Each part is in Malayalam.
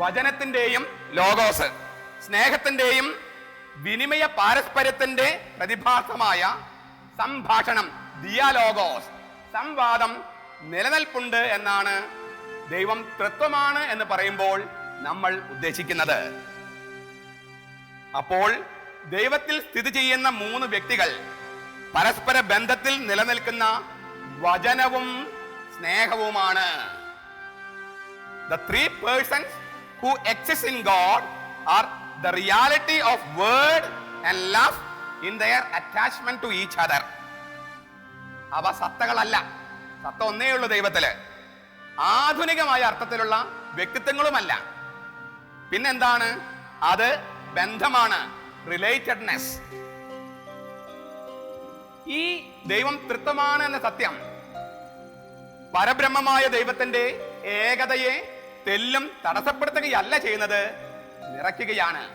വചനത്തിന്റെയും ലോഗോസ് സ്നേഹത്തിന്റെയും വിനിമയ പാരസ്പര്യത്തിന്റെ പ്രതിഭാസമായ സംഭാഷണം ദിയാലോഗോസ് സംവാദം നിലനിൽപ്പുണ്ട് എന്നാണ് ദൈവം തൃത്വമാണ് എന്ന് പറയുമ്പോൾ നമ്മൾ ഉദ്ദേശിക്കുന്നത്. അപ്പോൾ ദൈവത്തിൽ സ്ഥിതി ചെയ്യുന്ന മൂന്ന് വ്യക്തികൾ പരസ്പര ബന്ധത്തിൽ നിലനിൽക്കുന്ന വചനവും സ്നേഹവുമാണ്. The three persons who exist in God are the reality of word and love in their attachment to each other. അവ സത്തകളല്ല. സത്ത ഒന്നേ ഉള്ളൂ ദൈവത്തിൽ. ആധുനികമായ അർത്ഥത്തിലുള്ള വ്യക്തിത്വങ്ങളുമല്ല. പിന്നെന്താണ്? അത് ബന്ധമാണ്. റിലേറ്റഡ്നെസ് ഈ ദൈവം തൃത്വമാണ് എന്ന സത്യം. പരബ്രഹ്മമായ ദൈവത്തിന്റെ ഏകതയെ തെല്ലും തടസ്സപ്പെടുത്തുകയല്ല ചെയ്യുന്നത്. നിറയ്ക്കുകയാണ്.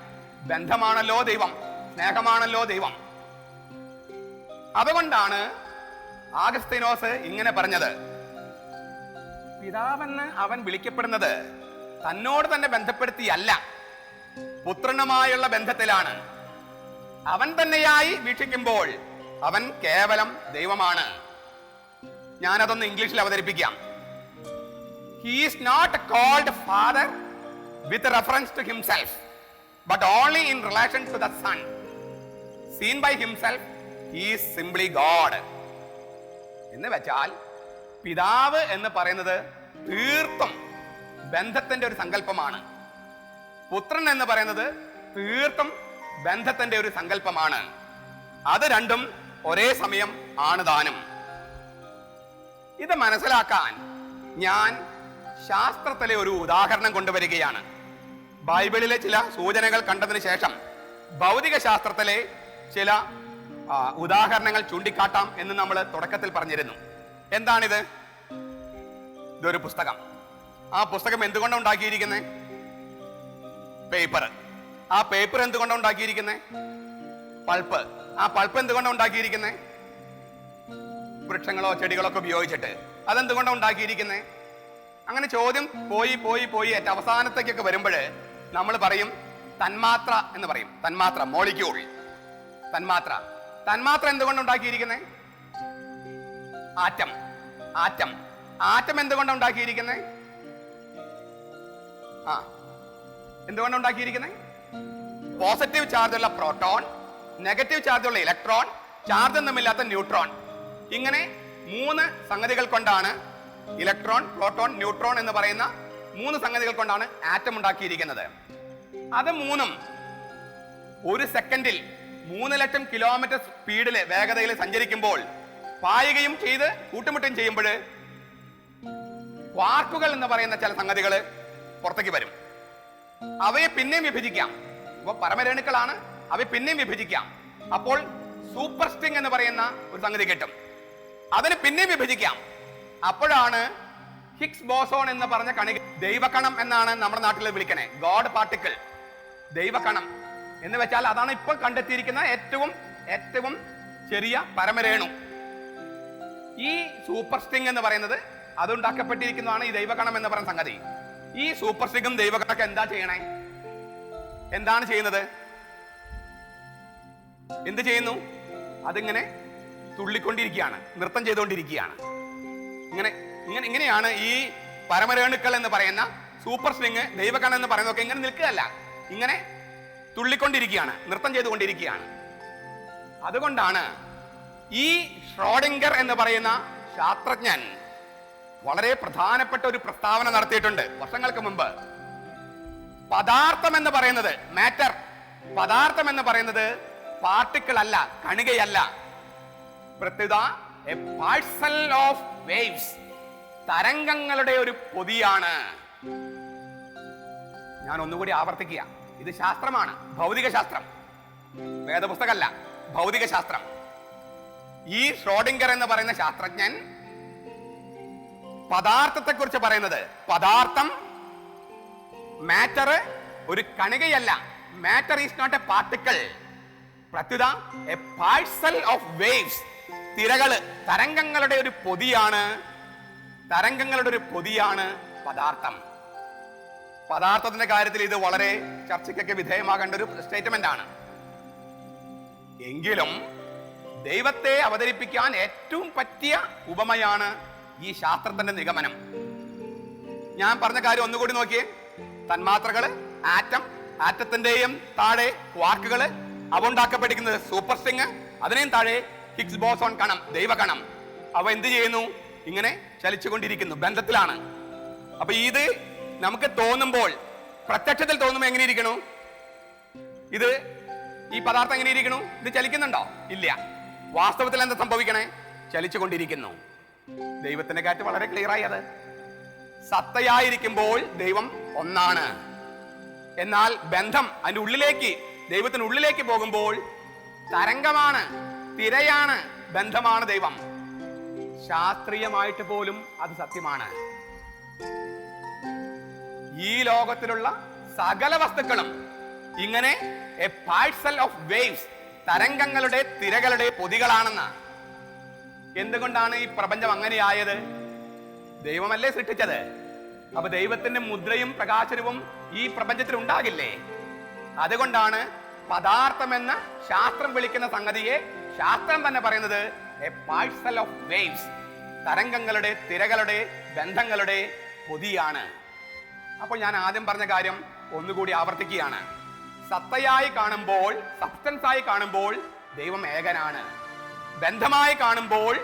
ബന്ധമാണല്ലോ ദൈവം. സ്നേഹമാണല്ലോ ദൈവം. അതുകൊണ്ടാണ് ആഗസ്തീനോസ് ഇങ്ങനെ പറഞ്ഞത്. പിതാവെന്ന് അവൻ വിളിക്കപ്പെടുന്നത് തന്നോട് തന്നെ ബന്ധപ്പെടുത്തിയല്ല. പുത്രനുമായുള്ള ബന്ധത്തിലാണ്. അവൻ തന്നെയായി വീക്ഷിക്കുമ്പോൾ അവൻ കേവലം ദൈവമാണ്. ഞാനതൊന്ന് ഇംഗ്ലീഷിൽ അവതരിപ്പിക്കാം. He's not called father with reference to himself but only in relation to the son seen by himself is simply God എന്ന് വെച്ചാൽ പിതാവ് എന്ന് പറയുന്നത് തീർത്തും ബന്ധത്തിന്റെ ഒരു സങ്കല്പമാണ്. പുത്രൻ എന്ന് പറയുന്നത് തീർത്തും ബന്ധത്തിന്റെ ഒരു സങ്കല്പമാണ്. അത് രണ്ടും ഒരേ സമയം ആണ് താനും. ഇത് മനസ്സിലാക്കാൻ ഞാൻ ശാസ്ത്രത്തിലെ ഒരു ഉദാഹരണം കൊണ്ടുവരികയാണ്. ബൈബിളിലെ ചില സൂചനകൾ കണ്ടതിന് ശേഷം ഭൗതിക ശാസ്ത്രത്തിലെ ചില ഉദാഹരണങ്ങൾ ചൂണ്ടിക്കാട്ടാം എന്ന് നമ്മൾ തുടക്കത്തിൽ പറഞ്ഞിരുന്നു. എന്താണിത്? ഇതൊരു പുസ്തകം. ആ പുസ്തകം എന്തുകൊണ്ടാണ് ഉണ്ടാക്കിയിരിക്കുന്നത് പേപ്പർ ആ പേപ്പർ എന്തുകൊണ്ടാണ് ഉണ്ടാക്കിയിരിക്കുന്നത് പൾപ്പ്. ആ പൾപ്പ് എന്തുകൊണ്ടാണ് ഉണ്ടാക്കിയിരിക്കുന്നത് വൃക്ഷങ്ങളോ ചെടികളോ ഒക്കെ ഉപയോഗിച്ചിട്ട്. അതെന്തുകൊണ്ടാണ് ഉണ്ടാക്കിയിരിക്കുന്നത് അങ്ങനെ ചോദ്യം പോയി പോയി പോയി ഏറ്റ അവസാനത്തേക്കൊക്കെ വരുമ്പോൾ നമ്മൾ പറയും തന്മാത്ര എന്ന് പറയും. തന്മാത്ര മോളിക്യൂൾ തന്മാത്ര. തന്മാത്ര എന്തുകൊണ്ട് ഉണ്ടാക്കിയിരിക്കുന്നത് ആറ്റം. ആറ്റം. ആറ്റം എന്തുകൊണ്ട് ഉണ്ടാക്കിയിരിക്കുന്നത് ആ. എന്തുകൊണ്ട് ഉണ്ടാക്കിയിരിക്കുന്നത് പോസിറ്റീവ് ചാർജുള്ള പ്രോട്ടോൺ നെഗറ്റീവ് ചാർജുള്ള ഇലക്ട്രോൺ ചാർജ് ഒന്നുമില്ലാത്ത ന്യൂട്രോൺ ഇങ്ങനെ മൂന്ന് സംഗതികൾ കൊണ്ടാണ് ഇലക്ട്രോൺ പ്രോട്ടോൺ ന്യൂട്രോൺ എന്ന് പറയുന്ന മൂന്ന് സംഗതികൾ കൊണ്ടാണ് ആറ്റം ഉണ്ടാക്കിയിരിക്കുന്നത്. അത് മൂന്നും ഒരു സെക്കൻഡിൽ മൂന്ന് ലക്ഷം കിലോമീറ്റർ സ്പീഡിൽ വേഗതയിൽ സഞ്ചരിക്കുമ്പോൾ പായുകയും ചെയ്ത് കൂട്ടുമുട്ടുകയും ചെയ്യുമ്പോൾ ക്വാർക്കുകൾ എന്ന് പറയുന്ന ചില സംഗതികൾ പുറത്തേക്ക് വരും. അവയെ പിന്നെയും വിഭജിക്കാം. ഇപ്പൊ പരമരേണുക്കളാണ് അവയെ പിന്നെയും വിഭജിക്കാം. അപ്പോൾ സൂപ്പർ സ്റ്റിംഗ് എന്ന് പറയുന്ന ഒരു സംഗതി കിട്ടും. അതിന് പിന്നെയും വിഭജിക്കാം. അപ്പോഴാണ് ഹിക്സ് ബോസോൺ എന്ന് പറഞ്ഞ കണിക ദൈവകണം എന്നാണ് നമ്മുടെ നാട്ടിൽ വിളിക്കണേ. God particle. ദൈവകണം. എന്ന് വെച്ചാൽ അതാണ് ഇപ്പൊ കണ്ടെത്തിയിരിക്കുന്ന ഏറ്റവും ഏറ്റവും ചെറിയ പരമരേണു. ഈ സൂപ്പർ സ്റ്റിംഗ് എന്ന് പറയുന്നത് അതുണ്ടാക്കപ്പെട്ടിരിക്കുന്നതാണ് ഈ ദൈവകണം എന്ന് പറയുന്ന സംഗതി. ഈ സൂപ്പർ സ്റ്റിങ്ങും ദൈവകണക്ക് എന്താ ചെയ്യണേ? എന്താണ് ചെയ്യുന്നത്? എന്ത് ചെയ്യുന്നു? അതിങ്ങനെ തുള്ളിക്കൊണ്ടിരിക്കുകയാണ്. നൃത്തം ചെയ്തുകൊണ്ടിരിക്കുകയാണ്. ഇങ്ങനെ ഇങ്ങനെ ഇങ്ങനെയാണ് ഈ പരമരേണുക്കൾ എന്ന് പറയുന്ന സൂപ്പർ സ്ട്രിങ് ദൈവകണം എന്ന് പറയുന്നതൊക്കെ ഇങ്ങനെ നിൽക്കുകയല്ല. ഇങ്ങനെ തുള്ളിക്കൊണ്ടിരിക്കുകയാണ് നൃത്തം ചെയ്തുകൊണ്ടിരിക്കുകയാണ്. അതുകൊണ്ടാണ് ഈ ഷ്രോഡിംഗർ എന്ന് പറയുന്ന ശാസ്ത്രജ്ഞൻ വളരെ പ്രധാനപ്പെട്ട ഒരു പ്രസ്താവന നടത്തിയിട്ടുണ്ട് വർഷങ്ങൾക്ക് മുമ്പ്. പദാർത്ഥം എന്ന് പറയുന്നത് മാറ്റർ. പദാർത്ഥം എന്ന് പറയുന്നത് പാർട്ടിക്കിൾ അല്ല കണികയല്ല. പ്രത്യുത എ പാഴ്സൽ ഓഫ് വേവ്സ് തരംഗങ്ങളുടെ ഒരു പൊതിയാണ്. ഞാൻ ഒന്നുകൂടി ആവർത്തിക്കുക. ഇത് ശാസ്ത്രമാണ്. ഭൗതിക ശാസ്ത്രം. വേദപുസ്തകമല്ല ഭൗതിക ശാസ്ത്രം. ഈ ഷ്രോഡിംഗർ എന്ന് പറയുന്ന ശാസ്ത്രജ്ഞൻ പദാർത്ഥത്തെ കുറിച്ച് പറയുന്നത് പദാർത്ഥം മാറ്റർ ഒരു കണികയല്ല. Matter is not a particle പ്രത്യുത എ പാഴ്സൽ ഓഫ് വേവ്സ് തിരകൾ തരംഗങ്ങളുടെ ഒരു പൊതിയാണ്. തരംഗങ്ങളുടെ ഒരു പൊതിയാണ് പദാർത്ഥം. പദാർത്ഥത്തിന്റെ കാര്യത്തിൽ ഇത് വളരെ ചർച്ചയ്ക്കൊക്കെ വിധേയമാകേണ്ട ഒരു സ്റ്റേറ്റ്മെന്റ് ആണ്. എങ്കിലും ദൈവത്തെ അവതരിപ്പിക്കാൻ ഏറ്റവും പറ്റിയ ഉപമയാണ് ഈ ശാസ്ത്രത്തിന്റെ നിഗമനം. ഞാൻ പറഞ്ഞ കാര്യം ഒന്നുകൂടി നോക്കിയേ. തന്മാത്രകൾ ആറ്റം ആറ്റത്തിന്റെയും താഴെ വാക്കുകൾ അവ ഉണ്ടാക്കപ്പെട്ടിരിക്കുന്നത് സൂപ്പർ സ്റ്റിങ് അതിനെയും താഴെ ഹിഗ്സ് ബോസോൺ കണം ദൈവകണം അവ എന്ത് ചെയ്യുന്നു? ഇങ്ങനെ ചലിച്ചുകൊണ്ടിരിക്കുന്നു ബന്ധത്തിലാണ്. അപ്പൊ ഇത് നമുക്ക് തോന്നുമ്പോൾ പ്രത്യക്ഷത്തിൽ തോന്നുമ്പോൾ എങ്ങനെ ഇരിക്കണു? ഇത് ഈ പദാർത്ഥം എങ്ങനെ ഇരിക്കണു? ഇത് ചലിക്കുന്നുണ്ടോ? ഇല്ല. വാസ്തവത്തിൽ എന്താ സംഭവിക്കണേ? ചലിച്ചുകൊണ്ടിരിക്കുന്നു. ദൈവത്തിന്റെ കാറ്റ് വളരെ ക്ലിയർ ആയി അത്. സത്തയായിരിക്കുമ്പോൾ ദൈവം ഒന്നാണ്. എന്നാൽ ബന്ധം അതിന്റെ ഉള്ളിലേക്ക് ദൈവത്തിന് ഉള്ളിലേക്ക് പോകുമ്പോൾ തരംഗമാണ്. തിരയാണ് ബന്ധമാണ് ദൈവം. ശാസ്ത്രീയമായിട്ട് പോലും അത് സത്യമാണ്. ഈ ലോകത്തിലുള്ള സകല വസ്തുക്കളും ഇങ്ങനെ എ പാഴ്സൽ ഓഫ് വേവ്സ് തരംഗങ്ങളുടെ തിരകളുടെ പൊതികളാണെന്ന്. എന്തുകൊണ്ടാണ് ഈ പ്രപഞ്ചം അങ്ങനെയായത്? ദൈവമല്ലേ സൃഷ്ടിച്ചത്? അപ്പൊ ദൈവത്തിന്റെ മുദ്രയും പ്രകാശനവും ഈ പ്രപഞ്ചത്തിൽ ഉണ്ടാകില്ലേ? അതുകൊണ്ടാണ് പദാർത്ഥമെന്ന ശാസ്ത്രം വിളിക്കുന്ന സംഗതിയെ ശാസ്ത്രം തന്നെ പറയുന്നത് എ പാഴ്സൽ ഓഫ് വേവ്സ് തരംഗങ്ങളുടെ തിരകളുടെ ബന്ധങ്ങളുടെ പൊതിയാണ്. അപ്പോൾ ഞാൻ ആദ്യം പറഞ്ഞ കാര്യം ഒന്നുകൂടി ആവർത്തിക്കുകയാണ്. സത്തയായി കാണുമ്പോൾ സബ്സ്റ്റൻസ് ആയി കാണുമ്പോൾ ദൈവം ഏകനാണ്. ബന്ധമായി കാണുമ്പോൾ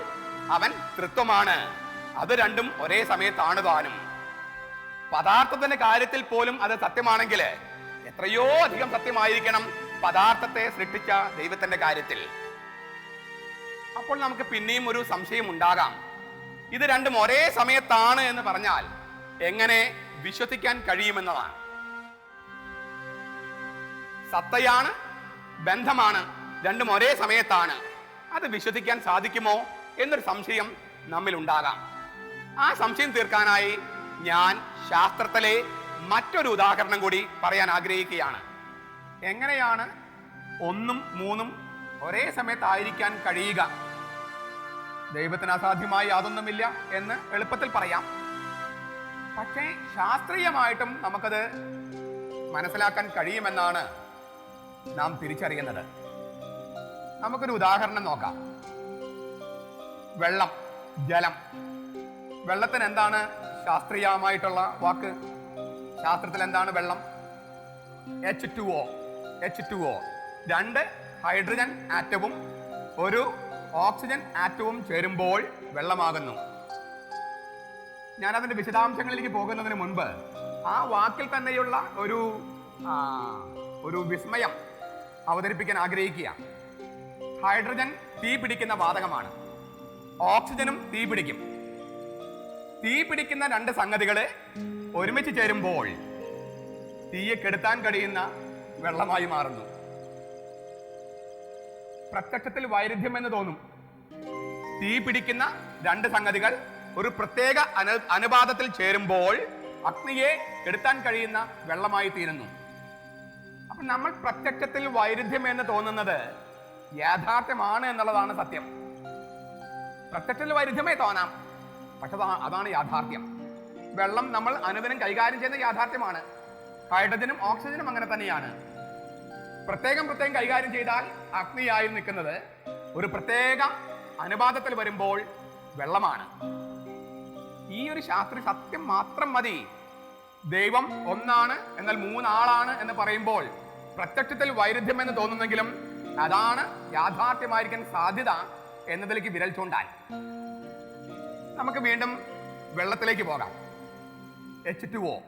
അവൻ തൃത്വമാണ്. അത് രണ്ടും ഒരേ സമയത്താണ് താനും. പദാർത്ഥത്തിന്റെ കാര്യത്തിൽ പോലും അത് സത്യമാണെങ്കിൽ എത്രയോ അധികം സത്യമായിരിക്കണം പദാർത്ഥത്തെ സൃഷ്ടിച്ച ദൈവത്തിന്റെ കാര്യത്തിൽ. അപ്പോൾ നമുക്ക് പിന്നെയും ഒരു സംശയം ഉണ്ടാകാം. ഇത് രണ്ടും ഒരേ സമയത്താണ് എന്ന് പറഞ്ഞാൽ എങ്ങനെ വിശ്വസിക്കാൻ കഴിയുമെന്നതാണ്. സത്തയാണ് ബന്ധമാണ് രണ്ടും ഒരേ സമയത്താണ്. അത് വിശ്വസിക്കാൻ സാധിക്കുമോ എന്നൊരു സംശയം നമ്മിൽ ഉണ്ടാകാം. ആ സംശയം തീർക്കാനായി ഞാൻ ശാസ്ത്രത്തിലെ മറ്റൊരു ഉദാഹരണം കൂടി പറയാൻ ആഗ്രഹിക്കുകയാണ്. എങ്ങനെയാണ് ഒന്നും മൂന്നും ഒരേ സമയത്ത് ആയിരിക്കാൻ കഴിയുക. ദൈവത്തിന് അസാധ്യമായി യാതൊന്നുമില്ല എന്ന് എളുപ്പത്തിൽ പറയാം. പക്ഷേ ശാസ്ത്രീയമായിട്ടും നമുക്കത് മനസ്സിലാക്കാൻ കഴിയുമെന്നാണ് നാം തിരിച്ചറിയുന്നത്. നമുക്കൊരു ഉദാഹരണം നോക്കാം. വെള്ളം ജലം. വെള്ളത്തിന് എന്താണ് ശാസ്ത്രീയമായിട്ടുള്ള വാക്ക്? ശാസ്ത്രത്തിൽ എന്താണ് വെള്ളം? H two O H two O രണ്ട് ഹൈഡ്രജൻ ആറ്റവും ഒരു ഓക്സിജൻ ആറ്റവും ചേരുമ്പോൾ വെള്ളമാകുന്നു. ഞാൻ അതിന്റെ വിശദാംശങ്ങളിലേക്ക് പോകുന്നതിന് മുൻപ് ആ വാക്കിൽ തന്നെയുള്ള ഒരു ഒരു വിസ്മയം അവതരിപ്പിക്കാൻ ആഗ്രഹിക്കുക. ഹൈഡ്രജൻ തീ പിടിക്കുന്ന വാതകമാണ്. ഓക്സിജനും തീ പിടിക്കും. തീ പിടിക്കുന്ന രണ്ട് സംഗതികൾ ഒരുമിച്ച് ചേരുമ്പോൾ തീയെ കെടുത്താൻ കഴിയുന്ന വെള്ളമായി മാറുന്നു. പ്രത്യക്ഷത്തിൽ വൈരുദ്ധ്യം എന്ന് തോന്നും. തീ പിടിക്കുന്ന രണ്ട് സംഗതികൾ ഒരു പ്രത്യേക അനു അനുപാതത്തിൽ ചേരുമ്പോൾ അഗ്നിയെ കെടുത്താൻ കഴിയുന്ന വെള്ളമായി തീരുന്നു. അപ്പൊ നമ്മൾ പ്രത്യക്ഷത്തിൽ വൈരുദ്ധ്യം എന്ന് തോന്നുന്നത് യാഥാർത്ഥ്യമാണ് എന്നുള്ളതാണ് സത്യം. പ്രത്യക്ഷത്തിൽ വൈരുദ്ധ്യമേ തോന്നാം. പക്ഷെ അതാണ് യാഥാർത്ഥ്യം. വെള്ളം നമ്മൾ അനുദിനം കൈകാര്യം ചെയ്യുന്ന യാഥാർത്ഥ്യമാണ്. ഹൈഡ്രജനും ഓക്സിജനും അങ്ങനെ തന്നെയാണ്. പ്രത്യേകം പ്രത്യേകം കൈകാര്യം ചെയ്താൽ അഗ്നിയായി നിൽക്കുന്നത് ഒരു പ്രത്യേക അനുപാതത്തിൽ വരുമ്പോൾ വെള്ളമാണ്. ഈ ഒരു ശാസ്ത്രീയ സത്യം മാത്രം മതി. ദൈവം ഒന്നാണ് എന്നാൽ മൂന്നാളാണ് എന്ന് പറയുമ്പോൾ പ്രത്യക്ഷത്തിൽ വൈരുദ്ധ്യം എന്ന് തോന്നുന്നെങ്കിലും അതാണ് യാഥാർത്ഥ്യമായിരിക്കാൻ സാധ്യത എന്നതിലേക്ക് വിരൽ ചൂണ്ടാൻ. നമുക്ക് വീണ്ടും വെള്ളത്തിലേക്ക് പോകാം. എച്ച് ടു ഒ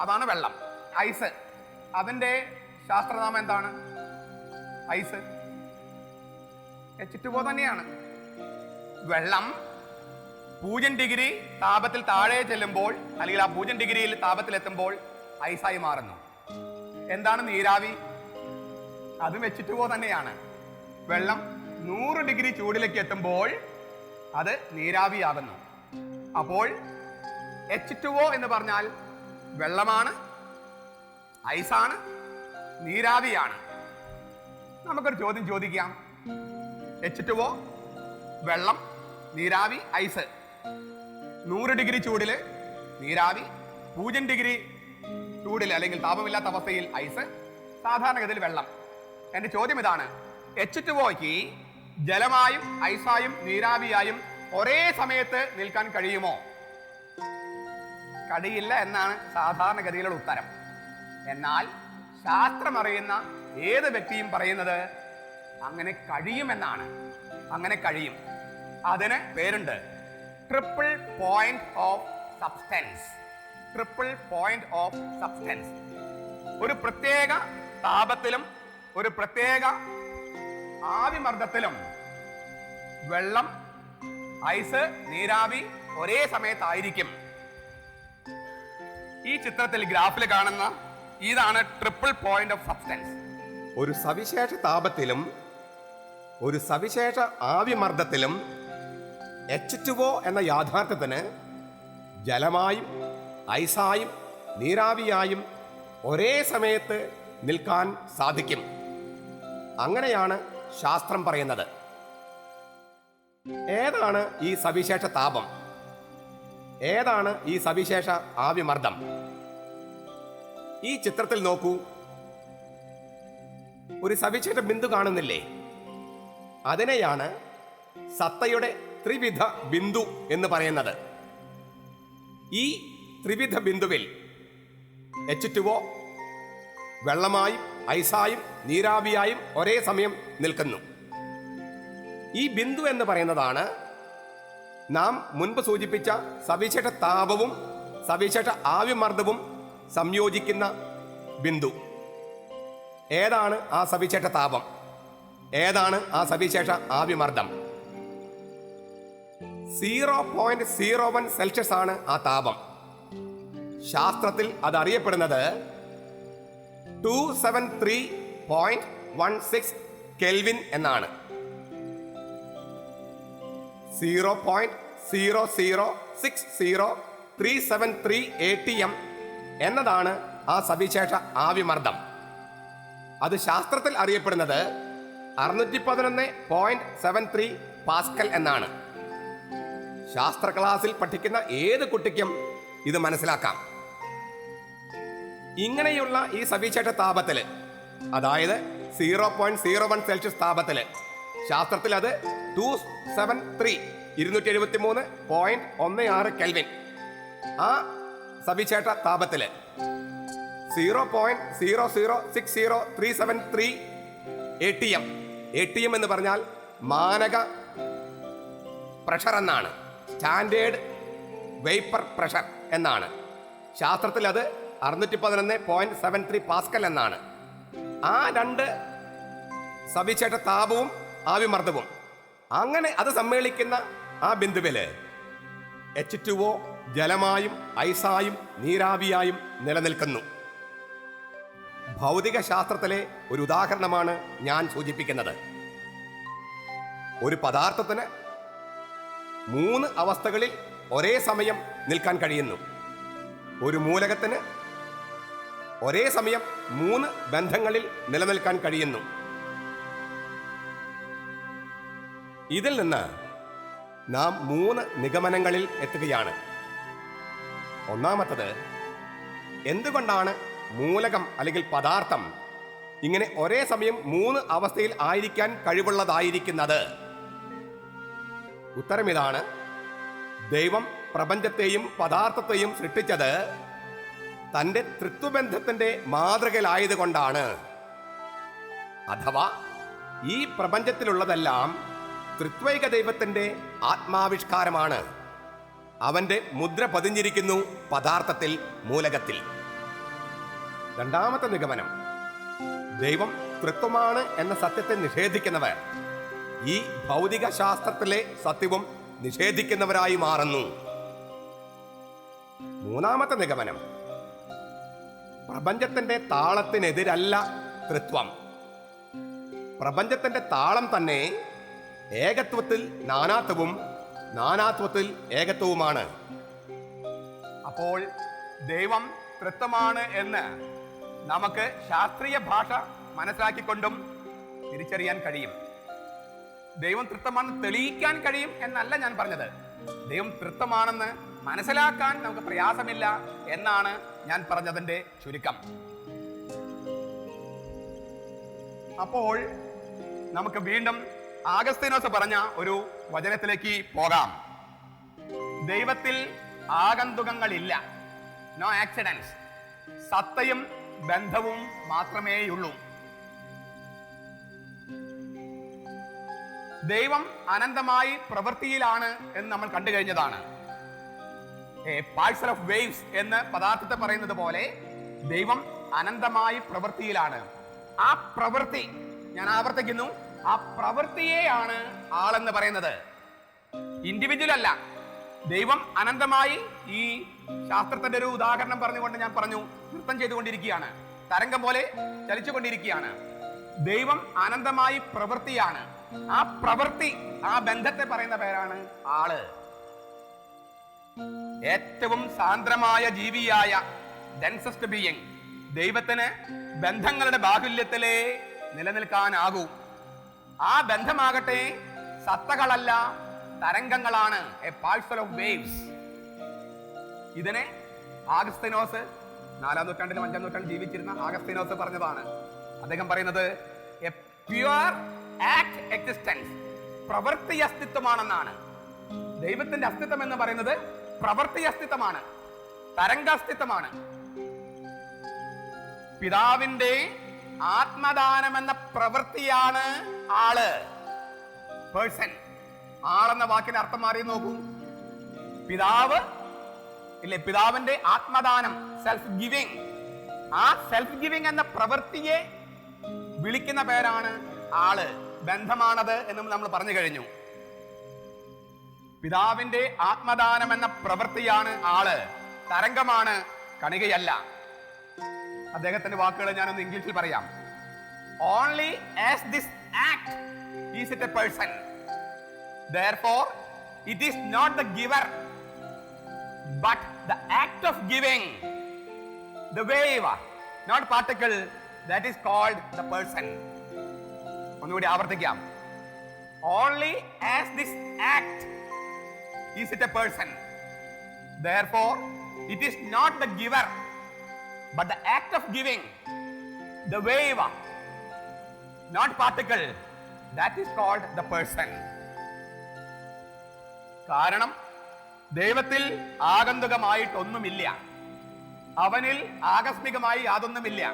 അതാണ് വെള്ളം. ഐസ് അതിന്റെ ശാസ്ത്രനാമം എന്താണ്? ഐസ് ചുറ്റുപോ തന്നെയാണ്. വെള്ളം പൂജ്യം ഡിഗ്രി താപത്തിൽ താഴെ ചെല്ലുമ്പോൾ അല്ലെങ്കിൽ ആ പൂജ്യം ഡിഗ്രിയിൽ താപത്തിൽ എത്തുമ്പോൾ ഐസായി മാറുന്നു. എന്താണ് നീരാവി? അതും വെച്ചിട്ടുപോ തന്നെയാണ്. വെള്ളം നൂറ് ഡിഗ്രി ചൂടിലേക്ക് എത്തുമ്പോൾ അത് നീരാവിയാകുന്നു. അപ്പോൾ എച്ച് ടു ഒ എന്ന് പറഞ്ഞാൽ വെള്ളമാണ്. ഐസാണ് നീരാവിയാണ്. നമുക്കൊരു ചോദ്യം ചോദിക്കാം. എച്ച് ടു വെള്ളം നീരാവി ഐസ്. നൂറ് ഡിഗ്രി ചൂടിൽ നീരാവി പൂജ്യം ഡിഗ്രി ചൂടിൽ അല്ലെങ്കിൽ താപമില്ലാത്ത അവസ്ഥയിൽ ഐസ് സാധാരണഗതിയിൽ വെള്ളം. എന്റെ ചോദ്യം ഇതാണ്. എച്ച് ടു ഒക്ക് ജലമായും ഐസായും നീരാവിയായും ഒരേ സമയത്ത് നിൽക്കാൻ കഴിയുമോ? കഴിയില്ല എന്നാണ് സാധാരണഗതിയിലുള്ള ഉത്തരം. എന്നാൽ ശാസ്ത്രമറിയുന്ന ഏത് വ്യക്തിയും പറയുന്നത് അങ്ങനെ കഴിയുമെന്നാണ്. അങ്ങനെ കഴിയും. അതിന് പേരുണ്ട്. Triple point of substance triple point of substance ഒരു പ്രത്യേക താപത്തിലും ഒരു പ്രത്യേക ആവിമർദ്ദത്തിലും വെള്ളം ഐസ് നീരാവി ഒരേ സമയത്തായിരിക്കും. ഈ ചിത്രത്തിൽ ഗ്രാഫിൽ കാണുന്ന ഇതാണ് ട്രിപ്പിൾ പോയിന്റ് ഓഫ് സബ്സ്റ്റൻസ് ഒരു സവിശേഷ താപത്തിലും ഒരു സവിശേഷ ആവിമർദ്ദത്തിലും എച്ച് ടുവോ എന്ന യാഥാർത്ഥ്യത്തിന് ജലമായും ഐസായും നീരാവിയായും ഒരേ സമയത്ത് നിൽക്കാൻ സാധിക്കും. അങ്ങനെയാണ് ശാസ്ത്രം പറയുന്നത്. ഏതാണ് ഈ സവിശേഷ താപം? ഏതാണ് ഈ സവിശേഷ ആവിമർദ്ദം? ഈ ചിത്രത്തിൽ നോക്കൂ. ഒരു സവിശേഷ ബിന്ദു കാണുന്നില്ലേ? അതിനെയാണ് സത്തയുടെ ത്രിവിധ ബിന്ദു എന്ന് പറയുന്നത്. ഈ ത്രിവിധ ബിന്ദുവിൽ എച്ച് ടുവോ വെള്ളമായും ഐസായും നീരാവിയായും ഒരേ സമയം നിൽക്കുന്നു. ഈ ബിന്ദു എന്ന് പറയുന്നതാണ് നാം മുൻപ് സൂചിപ്പിച്ച സവിശേഷ താപവും സവിശേഷ ആവിമർദ്ദവും സംയോജിക്കുന്ന ബിന്ദു. ഏതാണ് ആ സവിശേഷ താപം? ഏതാണ് ആ സവിശേഷ ആവിമർദ്ദം? Zero point zero one Celsius ആണ് ആ താപം. ശാസ്ത്രത്തിൽ അത് അറിയപ്പെടുന്നത് two seven three point one six kelvin എന്നാണ്. Zero point zero zero six zero three seven three A T M എന്നതാണ് ആ സവിശേഷ ആവിമർദ്ദം. അത് ശാസ്ത്രത്തിൽ അറിയപ്പെടുന്നത് അറുന്നൂറ്റി പതിനൊന്ന് പോയിന്റ് സെവൻ ത്രീ പാസ്കൽ എന്നാണ്. ശാസ്ത്ര ക്ലാസ്സിൽ പഠിക്കുന്ന ഏത് കുട്ടിക്കും ഇത് മനസ്സിലാക്കാം. ഇങ്ങനെയുള്ള ഈ സവിശേഷ താപത്തിൽ അതായത് zero point zero one Celsius താപത്തിൽ ശാസ്ത്രത്തിൽ അത് ടു സെവൻ ത്രീ ഇരുന്നൂറ്റി എഴുപത്തി മൂന്ന് പോയിന്റ് ഒന്ന് ആറ് കെൽവിൻ ആ സവിശേഷ താപത്തിൽ. Zero point zero zero six zero three seven three A T M A T M എന്ന് പറഞ്ഞാൽ മാനക പ്രഷർ എന്നാണ് സ്റ്റാൻഡേർഡ് വേപ്പർ പ്രഷർ എന്നാണ്. ശാസ്ത്രത്തിൽ അത് അറുന്നൂറ്റി പതിനൊന്ന് പോയിന്റ് സെവൻ ത്രീ പാസ്കൽ എന്നാണ്. ആ രണ്ട് സവിശേഷ താപവും ആവിമർദ്ദവും അങ്ങനെ അത് സമ്മേളിക്കുന്ന ആ ബിന്ദുവിൽ എച്ച് ടുവോ ജലമായും ഐസായും നീരാവിയായും നിലനിൽക്കുന്നു. ഭൗതിക ശാസ്ത്രത്തിലെ ഒരു ഉദാഹരണമാണ് ഞാൻ സൂചിപ്പിക്കുന്നത്. ഒരു പദാർത്ഥത്തിന് മൂന്ന് അവസ്ഥകളിൽ ഒരേ സമയം നിൽക്കാൻ കഴിയുന്നു. ഒരു മൂലകത്തിന് ഒരേ സമയം മൂന്ന് ബന്ധങ്ങളിൽ നിലനിൽക്കാൻ കഴിയുന്നു. ഇതിൽ നിന്ന് നാം മൂന്ന് നിഗമനങ്ങളിൽ എത്തുകയാണ്. ഒന്നാമത്തത് എന്തുകൊണ്ടാണ് മൂലകം അല്ലെങ്കിൽ പദാർത്ഥം ഇങ്ങനെ ഒരേ സമയം മൂന്ന് അവസ്ഥയിൽ ആയിരിക്കാൻ കഴിവുള്ളതായിരിക്കുന്നത്? ഉത്തരം ഇതാണ്. ദൈവം പ്രപഞ്ചത്തെയും പദാർത്ഥത്തെയും സൃഷ്ടിച്ചത് തന്റെ തൃത്വബന്ധത്തിന്റെ മാതൃകയിലായതുകൊണ്ടാണ്. അഥവാ ഈ പ്രപഞ്ചത്തിലുള്ളതെല്ലാം തൃത്വൈക ദൈവത്തിന്റെ ആത്മാവിഷ്കാരമാണ്. അവന്റെ മുദ്ര പതിഞ്ഞിരിക്കുന്നു പദാർത്ഥത്തിൽ മൂലകത്തിൽ. രണ്ടാമത്തെ നിഗമനം. ദൈവം തൃത്വമാണ് എന്ന സത്യത്തെ നിഷേധിക്കുന്നവർ. ഈ ഭൗതിക ശാസ്ത്രത്തിലെ സത്യവും നിഷേധിക്കുന്നവരായി മാറുന്നു. മൂന്നാമത്തെ നിഗമനം. പ്രപഞ്ചത്തിന്റെ താളത്തിനെതിരല്ല തൃത്വം പ്രപഞ്ചത്തിന്റെ താളം തന്നെ ഏകത്വത്തിൽ നാനാത്വവും നാനാത്വത്തിൽ ഏകത്വവുമാണ്. അപ്പോൾ ദൈവം തൃത്വമാണ് എന്ന് നമുക്ക് ശാസ്ത്രീയ ഭാഷ മനസ്സിലാക്കിക്കൊണ്ടും തിരിച്ചറിയാൻ കഴിയും. ദൈവം തൃത്വമാണെന്ന് തെളിയിക്കാൻ കഴിയും എന്നല്ല ഞാൻ പറഞ്ഞത്. ദൈവം തൃത്വമാണെന്ന് മനസ്സിലാക്കാൻ നമുക്ക് പ്രയാസമില്ല എന്നാണ് ഞാൻ പറഞ്ഞതിന്റെ ചുരുക്കം. അപ്പോൾ നമുക്ക് വീണ്ടും ആഗസ്തീനോസ് പറഞ്ഞ ഒരു വചനത്തിലേക്ക് പോകാം. ദൈവത്തിൽ ആഗന്തുകങ്ങളില്ല നോ ആക്സിഡൻസ് സത്തയും ബന്ധവും മാത്രമേയുള്ളൂ. ദൈവം അനന്തമായി പ്രവൃത്തിയിലാണ് എന്ന് നമ്മൾ കണ്ടു കഴിഞ്ഞതാണ്. പാഴ്സൽ ഓഫ് വേവ്സ് എന്ന് പദാർത്ഥത്തെ പറയുന്നത് പോലെ ദൈവം അനന്തമായി പ്രവൃത്തിയിലാണ്. ആ പ്രവൃത്തി ഞാൻ ആവർത്തിക്കുന്നു. ആ പ്രവൃത്തിയെയാണ് ആളെന്ന് പറയുന്നത്. ഇൻഡിവിജ്വൽ അല്ല. ദൈവം അനന്തമായി ഈ ശാസ്ത്രത്തിന്റെ ഒരു ഉദാഹരണം പറഞ്ഞുകൊണ്ട് ഞാൻ പറഞ്ഞു നൃത്തം ചെയ്തുകൊണ്ടിരിക്കുകയാണ്. തരംഗം പോലെ ചലിച്ചുകൊണ്ടിരിക്കുകയാണ്. ദൈവം അനന്തമായി പ്രവൃത്തിയാണ്. ആ പ്രവൃത്തി ആ ബന്ധത്തെ പറയുന്ന പേരാണ് ആൾ. ഏറ്റവും സാന്ദ്രമായ ജീവിയായ ദൈവത്തിന് ബന്ധങ്ങളുടെ ബാഹുല്യത്തിലേ നിലനിൽക്കാനാകൂ. ആ ബന്ധമാകട്ടെ സത്തകളല്ല തരംഗങ്ങളാണ് എ പാഴ്സൽ ഓഫ് വേവ്സ് ഇതിനെ ആഗസ്തനോസ് നാലാം നൂറ്റാണ്ടിലും അഞ്ചാം നൂറ്റാണ്ടിൽ ജീവിച്ചിരുന്ന ആഗസ്തനോസ് പറഞ്ഞതാണ്. അദ്ദേഹം പറയുന്നത് എ പ്യുവർ ആക്ട് എക്സിസ്റ്റൻസ് പ്രവൃത്തി അസ്തിത്വമാണെന്നാണ്. ദൈവത്തിന്റെ അസ്തിത്വം എന്ന് പറയുന്നത് പ്രവൃത്തി അസ്തിത്വമാണ് തരംഗാസ്തിത്വമാണ് പിതാവിന്റെ ആത്മദാനം എന്ന പ്രവൃത്തിയാണ് ആൾ. പേഴ്സൺ. ആളെന്ന വാക്കിന്റെ അർത്ഥം മാറി നോക്കൂ. പിതാവ് ഇല്ലേ പിതാവിന്റെ ആത്മദാനം സെൽഫ് ഗിവിംഗ് ആ സെൽഫ് ഗിവിംഗ് എന്ന പ്രവൃത്തിയെ വിളിക്കുന്ന പേരാണ് ആൾ. ബന്ധമാണത് എന്നും നമ്മൾ പറഞ്ഞു കഴിഞ്ഞു. പിതാവിന്റെ ആത്മദാനം എന്ന പ്രവൃത്തിയാണ് ആൾ. തരംഗമാണ് കണികയല്ല. അദ്ദേഹത്തിന്റെ വാക്കുകൾ ഞാനൊന്ന് ഇംഗ്ലീഷിൽ പറയാം. Only as this act is it a person therefore it is not the giver but the act of giving the wave not particle that is called the person ഒന്നുകൂടി ആവർത്തിക്കാം only as this act is it a person therefore it is not the giver but the act of giving the wave not particle that is called the person കാരണം ദൈവത്തിൽ ആഗന്തുകമായിട്ടൊന്നുമില്ല. അവനിൽ ആകസ്മികമായി യാതൊന്നുമില്ല.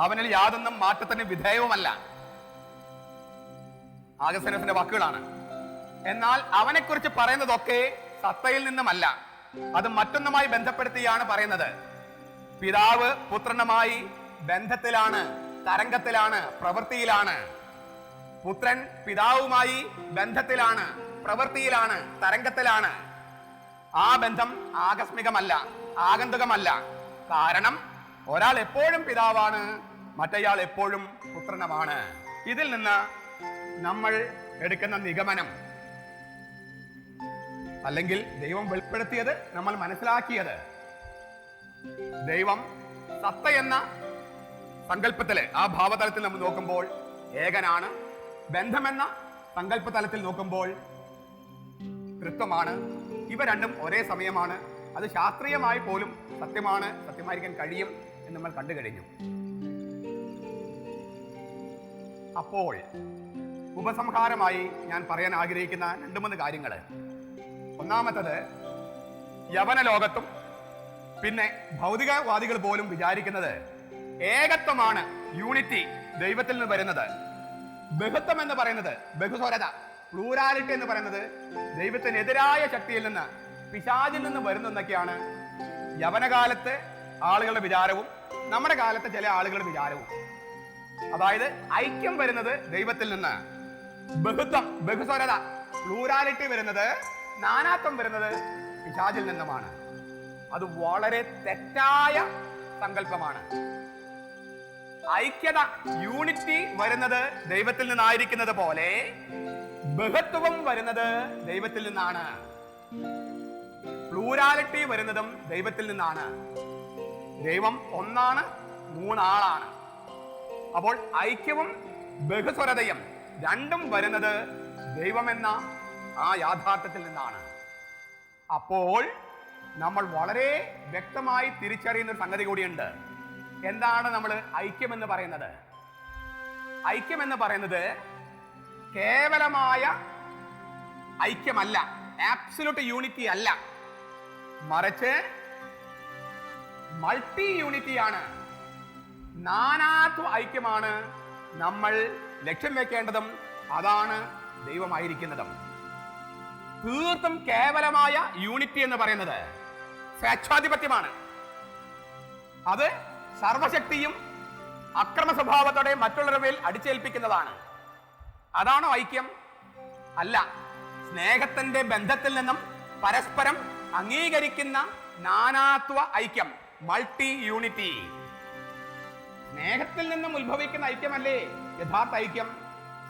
അവനിൽ യാതൊന്നും മാറ്റത്തിന് വിധേയവുമല്ല. ആഗസ്തനത്തിന്റെ വാക്കുകളാണ്. എന്നാൽ അവനെക്കുറിച്ച് പറയുന്നതൊക്കെ സത്തയിൽ നിന്നുമല്ല. അത് മറ്റൊന്നുമായി ബന്ധപ്പെടുത്തിയാണ് പറയുന്നത്. പിതാവ് പുത്രനുമായി ബന്ധത്തിലാണ്. തരംഗത്തിലാണ് പ്രവൃത്തിയിലാണ്. പുത്രൻ പിതാവുമായി ബന്ധത്തിലാണ് പ്രവൃത്തിയിലാണ് തരംഗത്തിലാണ്. ആ ബന്ധം ആകസ്മികമല്ല ആഗന്തുകമല്ല. കാരണം ഒരാൾ എപ്പോഴും പിതാവാണ് മറ്റേയാൾ എപ്പോഴും പുത്രനുമാണ്. ഇതിൽ നിന്ന് നമ്മൾ എടുക്കുന്ന നിഗമനം അല്ലെങ്കിൽ ദൈവം വെളിപ്പെടുത്തിയത് നമ്മൾ മനസ്സിലാക്കിയത്. ദൈവം സത്ത എന്ന സങ്കല്പത്തിൽ ആ ഭാവതലത്തിൽ നമ്മൾ നോക്കുമ്പോൾ ഏകനാണ്. ബന്ധമെന്ന സങ്കല്പ തലത്തിൽ നോക്കുമ്പോൾ തൃത്വമാണ് ഇവ രണ്ടും ഒരേ സമയമാണ്. അത് ശാസ്ത്രീയമായി പോലും സത്യമാണ് സത്യമായിരിക്കാൻ കഴിയും എന്ന് നമ്മൾ കണ്ടു കഴിഞ്ഞു. അപ്പോൾ ഉപസംഹാരമായി ഞാൻ പറയാൻ ആഗ്രഹിക്കുന്ന രണ്ട് മൂന്ന് കാര്യങ്ങൾ. ഒന്നാമത്തത് യവന ലോകത്തും പിന്നെ ഭൗതികവാദികൾ പോലും വിചാരിക്കുന്നത് ഏകത്വമാണ് യൂണിറ്റി ദൈവത്തിൽ നിന്ന് വരുന്നത്. ബഹുത്വം എന്ന് പറയുന്നത് ബഹുസ്വരത പ്ലൂരാലിറ്റി എന്ന് പറയുന്നത് ദൈവത്തിനെതിരായ ശക്തിയിൽ നിന്ന് പിശാചിൽ നിന്ന് വരുന്ന എന്നൊക്കെയാണ് യവനകാലത്ത് ആളുകളുടെ വിചാരവും നമ്മുടെ കാലത്തെ ചില ആളുകളുടെ വിചാരവും. അതായത് ഐക്യം വരുന്നത് ദൈവത്തിൽ നിന്ന് ബഹുത്വം ബഹുസ്വരത പ്ലൂരാലിറ്റി വരുന്നത് നാനാത്വം വരുന്നത് പിശാചിൽ നിന്നുമാണ്. അത് വളരെ തെറ്റായ സങ്കല്പമാണ്. ഐക്യത യൂണിറ്റി വരുന്നത് ദൈവത്തിൽ നിന്നായിരിക്കുന്നത് പോലെ ബഹത്വം വരുന്നത് ദൈവത്തിൽ നിന്നാണ്. പ്ലൂരാലിറ്റി വരുന്നതും ദൈവത്തിൽ നിന്നാണ്. ദൈവം ഒന്നാണ് മൂന്നാളാണ്. അപ്പോൾ ഐക്യവും ബഹുസ്വരതയും രണ്ടും വരുന്നത് ദൈവമെന്ന ആ യാഥാർത്ഥ്യത്തിൽ നിന്നാണ്. അപ്പോൾ നമ്മൾ വളരെ വ്യക്തമായി തിരിച്ചറിയുന്ന ഒരു സംഗതി കൂടിയുണ്ട്. എന്താണ് നമ്മൾ ഐക്യം എന്ന് പറയുന്നത്? ഐക്യം എന്ന് പറയുന്നത് കേവലമായ ഐക്യമല്ല ആബ്സലൂട്ട് യൂണിറ്റി അല്ല. മറിച്ച് മൾട്ടി യൂണിറ്റിയാണ് നാനാത്വ ഐക്യമാണ് നമ്മൾ ലക്ഷ്യം വെക്കേണ്ടതും അതാണ് ദൈവമായിരിക്കുന്നതും. തീർത്തും കേവലമായ യൂണിറ്റി എന്ന് പറയുന്നത് സ്വേച്ഛാധിപത്യമാണ്. അത് സർവശക്തിയും അക്രമ സ്വഭാവത്തോടെ മറ്റുള്ളവരുടെ മേൽ അടിച്ചേൽപ്പിക്കുന്നതാണ്. അതാണോ ഐക്യം? അല്ല. സ്നേഹത്തിന്റെ ബന്ധത്തിൽ നിന്നും പരസ്പരം അംഗീകരിക്കുന്ന നാനാത്വ ഐക്യം മൾട്ടി യൂണിറ്റി സ്നേഹത്തിൽ നിന്നും ഉത്ഭവിക്കുന്ന ഐക്യമല്ലേ യഥാർത്ഥ ഐക്യം?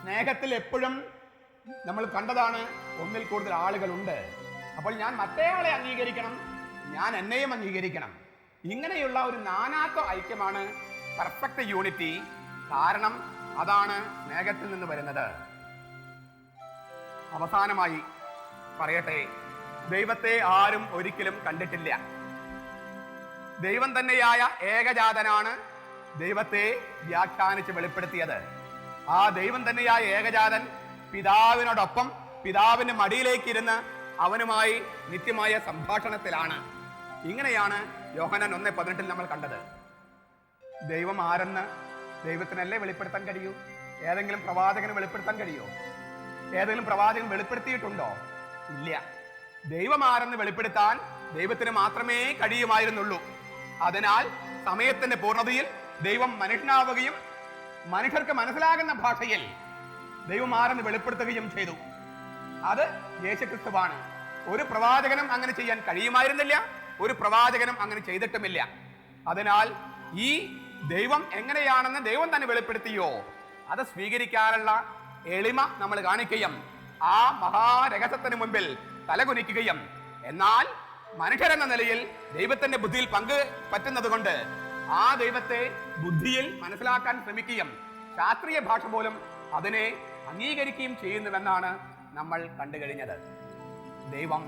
സ്നേഹത്തിൽ എപ്പോഴും നമ്മൾ കണ്ടതാണ് ഒന്നിൽ കൂടുതൽ ആളുകളുണ്ട്. അപ്പോൾ ഞാൻ മറ്റേയാളെ അംഗീകരിക്കണം ഞാൻ എന്നെയും അംഗീകരിക്കണം. ഇങ്ങനെയുള്ള ഒരു നാനാത്വ ഐക്യമാണ് പെർഫെക്റ്റ് യൂണിറ്റി കാരണം അതാണ് സ്നേഹത്തിൽ നിന്ന് വരുന്നത്. അവസാനമായി പറയട്ടെ ദൈവത്തെ ആരും ഒരിക്കലും കണ്ടിട്ടില്ല. ദൈവം തന്നെയായ ഏകജാതനാണ് ദൈവത്തെ വ്യാഖ്യാനിച്ച് വെളിപ്പെടുത്തിയത്. ആ ദൈവം തന്നെയായ ഏകജാതൻ പിതാവിനോടൊപ്പം മടിയിലേക്ക് ഇരുന്ന് അവനുമായി നിത്യമായ സംഭാഷണത്തിലാണ്. ഇങ്ങനെയാണ് യോഹനൻ ഒന്നേ പതിനെട്ടിൽ നമ്മൾ കണ്ടത്. ദൈവം ആരെന്ന് ദൈവത്തിനല്ലേ വെളിപ്പെടുത്താൻ കഴിയൂ? ഏതെങ്കിലും പ്രവാചകന് വെളിപ്പെടുത്താൻ കഴിയോ? ഏതെങ്കിലും പ്രവാചകൻ വെളിപ്പെടുത്തിയിട്ടുണ്ടോ? ഇല്ല. ദൈവം ആരെന്ന് വെളിപ്പെടുത്താൻ ദൈവത്തിന് മാത്രമേ കഴിയുമായിരുന്നുള്ളൂ. അതിനാൽ സമയത്തിന്റെ പൂർണതയിൽ ദൈവം മനുഷ്യനാവുകയും മനുഷ്യർക്ക് മനസ്സിലാകുന്ന ഭാഷയിൽ ദൈവം ആരെന്ന് വെളിപ്പെടുത്തുകയും ചെയ്തു. അത് യേശുക്രിസ്തുവാണ്. ഒരു പ്രവാചകനും അങ്ങനെ ചെയ്യാൻ കഴിയുമായിരുന്നില്ല. ഒരു പ്രവാചകനും അങ്ങനെ ചെയ്തിട്ടുമില്ല. അതിനാൽ ഈ ദൈവം എങ്ങനെയാണെന്ന് ദൈവം തന്നെ വെളിപ്പെടുത്തിയോ? അത് സ്വീകരിക്കാനുള്ള എളിമ നമ്മൾ കാണിക്കുകയും ആ മഹാരഹസ്യത്തിന് മുമ്പിൽ തലകുനിക്കുകയും. എന്നാൽ മനുഷ്യരെന്ന നിലയിൽ ദൈവത്തിന്റെ ബുദ്ധിയിൽ പങ്ക് പറ്റുന്നത് കൊണ്ട് ആ ദൈവത്തെ ബുദ്ധിയിൽ മനസ്സിലാക്കാൻ ശ്രമിക്കുകയും ശാസ്ത്രീയ ഭാഷ പോലും അതിനെ അംഗീകരിക്കുകയും ചെയ്യുന്നുവെന്നാണ് നമ്മൾ കണ്ടു കഴിഞ്ഞത് ദൈവം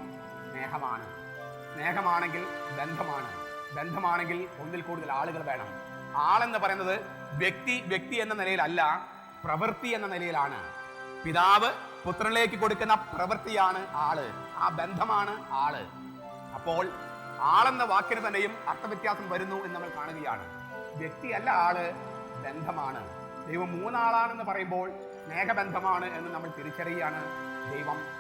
സ്നേഹമാണ്. സ്നേഹമാണെങ്കിൽ ബന്ധമാണ്. ബന്ധമാണെങ്കിൽ ഒന്നിൽ കൂടുതൽ ആളുകൾ വേണം. ആളെന്ന് പറയുന്നത് വ്യക്തി വ്യക്തി എന്ന നിലയിലല്ല പ്രവൃത്തി എന്ന നിലയിലാണ്. പിതാവ് പുത്രനിലേക്ക് കൊടുക്കുന്ന പ്രവൃത്തിയാണ് ആൾ. ആ ബന്ധമാണ് ആൾ. അപ്പോൾ ആളെന്ന വാക്കിന് തന്നെയും അർത്ഥവ്യത്യാസം വരുന്നു എന്ന് നമ്മൾ കാണുകയാണ്. വ്യക്തിയല്ല ആൾ ബന്ധമാണ്. ദൈവം മൂന്നാളാണെന്ന് പറയുമ്പോൾ സ്നേഹബന്ധമാണ് എന്ന് നമ്മൾ തിരിച്ചറിയുകയാണ്. ദൈവം